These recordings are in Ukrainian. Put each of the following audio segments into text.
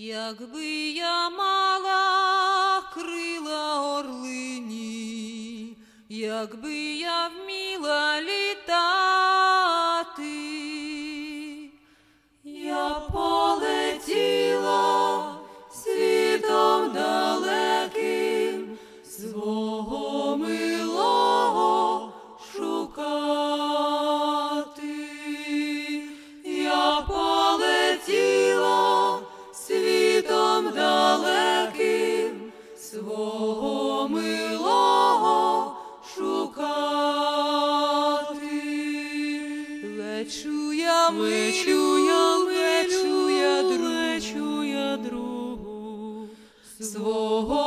Якби я мала крила орлині, якби я вміла милого шукати. Лечу я, лечу я, я, лечу я другу, свого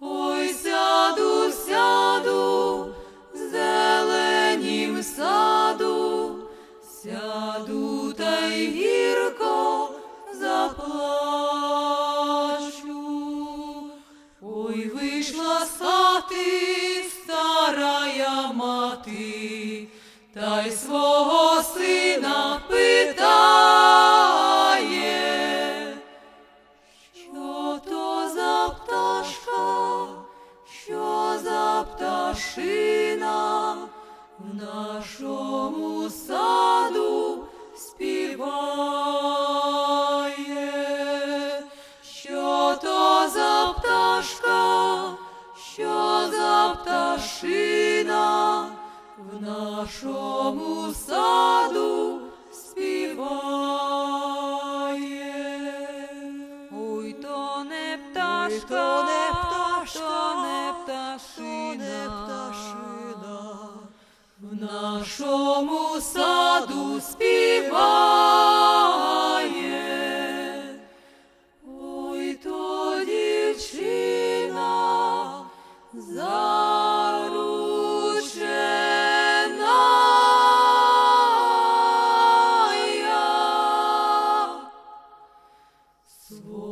Ой, сяду, сяду зеленім саду, сяду та й гірко заплачу. Ой, вийшла з старая мати, та й свого сина питає, пташина в нашому саду співає, що то за пташка, що за пташина в нашому саду співає. Ой, то не пташка, нашому саду співає. Ой, то дівчина заручена. Свого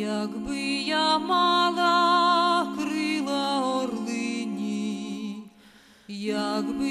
Якби я мала крила орлині, якби